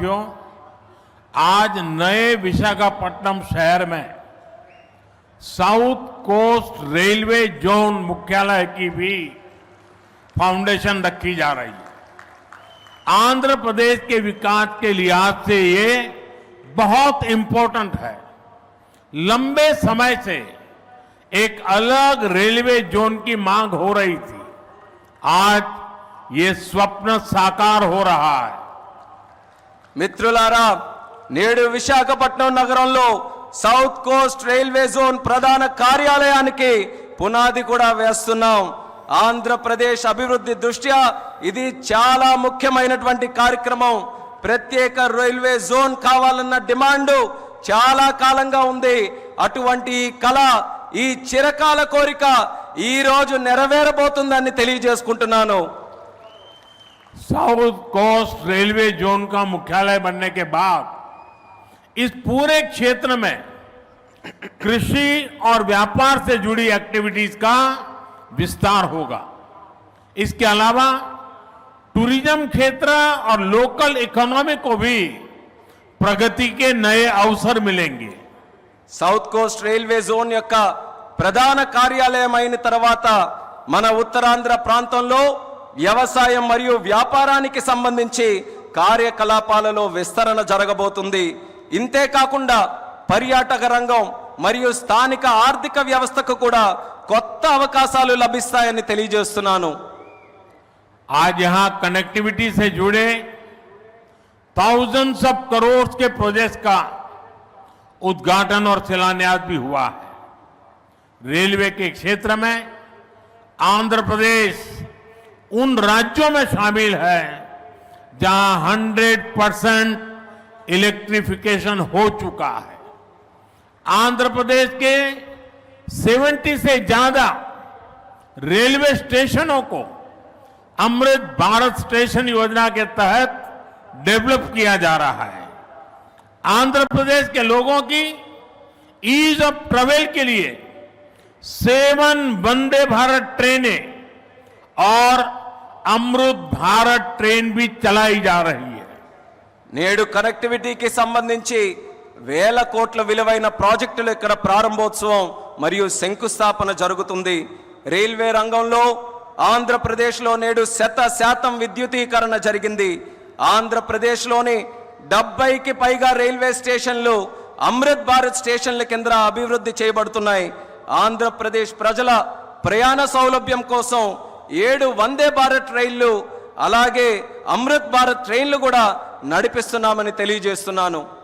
साथियों, आज नए विशाखापट्टनम शहर में साउथ कोस्ट रेलवे जोन मुख्यालय की भी फाउंडेशन रखी जा रही है। आंध्र प्रदेश के विकास के लिहाज से ये बहुत इंपॉर्टेंट है। लंबे समय से एक अलग रेलवे जोन की मांग हो रही थी। आज ये स्वप्न साकार हो रहा है। మిత్రులారా నేడు విశాఖపట్నం నగరంలో సౌత్ కోస్ట్ రైల్వే జోన్ ప్రధాన కార్యాలయానికి పునాది కూడా వేస్తున్నాం. ఆంధ్రప్రదేశ్ అభివృద్ధి దృష్ట్యా ఇది చాలా ముఖ్యమైనటువంటి కార్యక్రమం. ప్రత్యేక రైల్వే జోన్ కావాలన్న డిమాండ్ చాలా కాలంగా ఉంది. అటువంటి ఈ కళ ఈ చిరకాల కోరిక ఈ రోజు నెరవేరబోతుందని తెలియజేసుకుంటున్నాను. साउथ कोस्ट रेलवे जोन का मुख्यालय बनने के बाद इस पूरे क्षेत्र में कृषि और व्यापार से जुड़ी एक्टिविटीज का विस्तार होगा इसके अलावा टूरिज्म क्षेत्र और लोकल इकोनॉमी को भी प्रगति के नए अवसर मिलेंगे సౌత్ కోస్ట్ రైల్వే జోన్ యొక్క ప్రధాన కార్యాలయం అయిన తర్వాత మన ఉత్తరాంధ్ర ప్రాంతంలో వ్యవసాయం మరియు వ్యాపారానికి సంబంధించి కార్యకలాపాలలో విస్తరణ జరగబోతుంది ఇంతే కాకుండా పర్యాటక రంగం మరియు స్థానిక ఆర్థిక వ్యవస్థకు కూడా కొత్త అవకాశాలు లభిస్తాయని తెలియజేస్తున్నాను आज यहां कनेक्टिविटी से जुड़े थाउजेंड्स ऑफ करोड़ के प्रोजेक्ट्स का उद्घाटन और शिलान्यास भी हुआ है रेलवे के क्षेत्र में आंध्र प्रदेश उन राज्यों में शामिल है जहाँ 100 परसेंट इलेक्ट्रिफिकेशन हो चुका है। आंध्र प्रदेश के 70 से ज़्यादा रेलवे स्टेशनों को अमृत भारत स्टेशन योजना के तहत डेवलप किया जा रहा है। आंध्र प्रदेश के लोगों की ईज ऑफ़ ट्रेवल के लिए सेवन वंदे भारत ट्रेनें और అమృత్ భారత్ ట్రైన్ బి చలాయి జా నేడు కనెక్టివిటీకి సంబంధించి వేల కోట్ల విలువైన ప్రాజెక్టులు ఇక్కడ ప్రారంభోత్సవం మరియు శంకుస్థాపన జరుగుతుంది. రైల్వే రంగంలో ఆంధ్రప్రదేశ్లో నేడు శత శాతం విద్యుతీకరణ జరిగింది. ఆంధ్రప్రదేశ్లోని డెబ్బైకి పైగా రైల్వే స్టేషన్లు అమృత్ భారత్ స్టేషన్ల కింద అభివృద్ధి చేయబడుతున్నాయి. ఆంధ్రప్రదేశ్ ప్రజల ప్రయాణ సౌలభ్యం కోసం ఏడు వందే భారత్ రైళ్ళు అలాగే అమృత్ భారత్ ట్రైన్లు కూడా నడిపిస్తున్నామని తెలియజేస్తున్నాను.